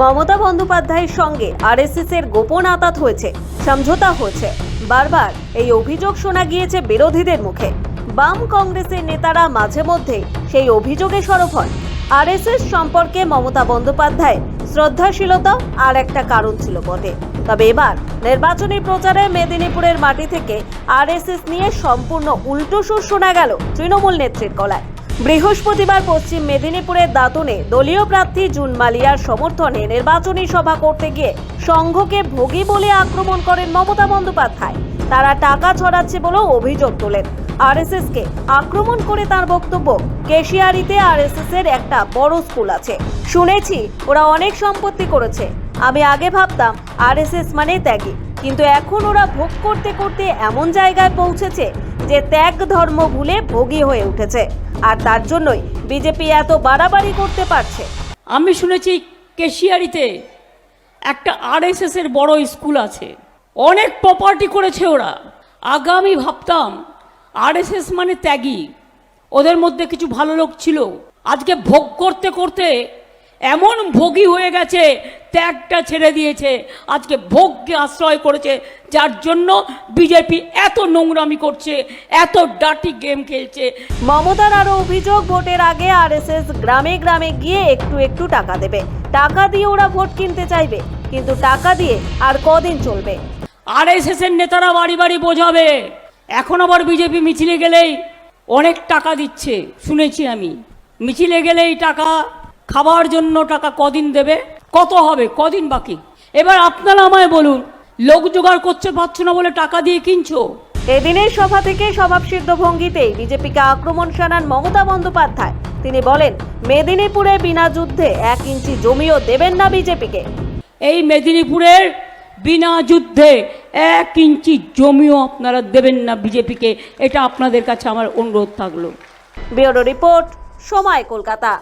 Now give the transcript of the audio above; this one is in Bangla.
মমতা বন্দ্যোপাধ্যায়ের সঙ্গে আরএসএস এর গোপন আতাত হয়েছে, সমঝোতা হয়েছে। বারবার এই অভিযোগ শোনা গিয়েছে বিরোধীদের মুখে। বাম কংগ্রেসের নেতারা মাঝে মধ্যে সেই অভিযোগে সরব হন। আরএসএস সম্পর্কে মমতা বন্দ্যোপাধ্যায় শ্রদ্ধাশীলতা আর একটা কারণ ছিল বটে। তবে এবার নির্বাচনী প্রচারে মেদিনীপুরের মাটি থেকে আরএসএস নিয়ে সম্পূর্ণ উল্টো সুর শোনা গেল তৃণমূল নেত্রীর গলায়। বৃহস্পতিবার পশ্চিম মেদিনীপুরের দাঁতনে দলীয় প্রার্থী জুন মালিয়ার সমর্থনে নির্বাচনী সভা করতে গিয়ে সংঘকে ভোগী বলে আক্রমণ করেন মমতা বন্দ্যোপাধ্যায়। তারা টাকা ছড়াচ্ছে বলেও অভিযোগ তোলেন। আরএসএস কে আক্রমণ করে তার বক্তব্য, কেশিয়ারিতে আরএসএস এর একটা বড় স্কুল আছে। শুনেছি, ওরা অনেক সম্পত্তি করেছে। আমি আগে ভাবতাম, আরএসএস মানে ত্যাগী। কিন্তু এখন ওরা ভোগ করতে করতে এমন জায়গায় পৌঁছেছে যে ত্যাগ ধর্ম ভুলে ভোগী হয়ে উঠেছে। আর তার জন্যই বিজেপি এত বাড়াবাড়ি করতে পারছে। আমি শুনেছি কেশিয়ারিতে একটা আরএসএস এর বড় স্কুল আছে। অনেক প্রপার্টি করেছে ওরা। আগামী ভাবতাম আরএসএস মানে ত্যাগী। ওদের মধ্যে কিছু ভালো লোক ছিল। আজকে ভোগ করতে করতে এমন ভোগী হয়ে গেছে ত্যাগটা ছেড়ে দিয়েছে আজকে ভোগকে আশ্রয় করেছে যার জন্য বিজেপি এত নোংরামি করছে এত ডাটি গেম খেলছে। মমতার আরও অভিযোগ ভোটের আগে আরএসএস গ্রামে গ্রামে গিয়ে একটু একটু টাকা দেবে। টাকা দিয়ে ওরা ভোট কিনতে চাইবে কিন্তু টাকা দিয়ে আর কদিন চলবে? আরএসএস এর নেতারা বাড়ি বাড়ি বোঝাবে। এখন আবার বিজেপি মিছিলে গেলেই অনেক টাকা দিচ্ছে শুনেছি আমি। মিছিলে গেলেই টাকা খাবার জন্য টাকা কদিন দেবে? কত হবে? কদিন বাকি? এবার আপনারা আমায় বলুন লোক জোগাড় করতে পারছ না বলে টাকা দিয়ে কিনছো? এদিনের সভা থেকে স্বভাবসিদ্ধ ভঙ্গিতেই বিজেপিকে আক্রমণ শানান মমতা বন্দ্যোপাধ্যায়। তিনি বলেন মেদিনীপুরে বিনা যুদ্ধে এক ইঞ্চি জমিও দেবেন না বিজেপিকে। এই মেদিনীপুরের বিনা যুদ্ধে এক ইঞ্চি জমিও আপনারা দেবেন না বিজেপিকে। এটা আপনাদের কাছে আমার অনুরোধ থাকল। ব্যুরো রিপোর্ট সময় কলকাতা।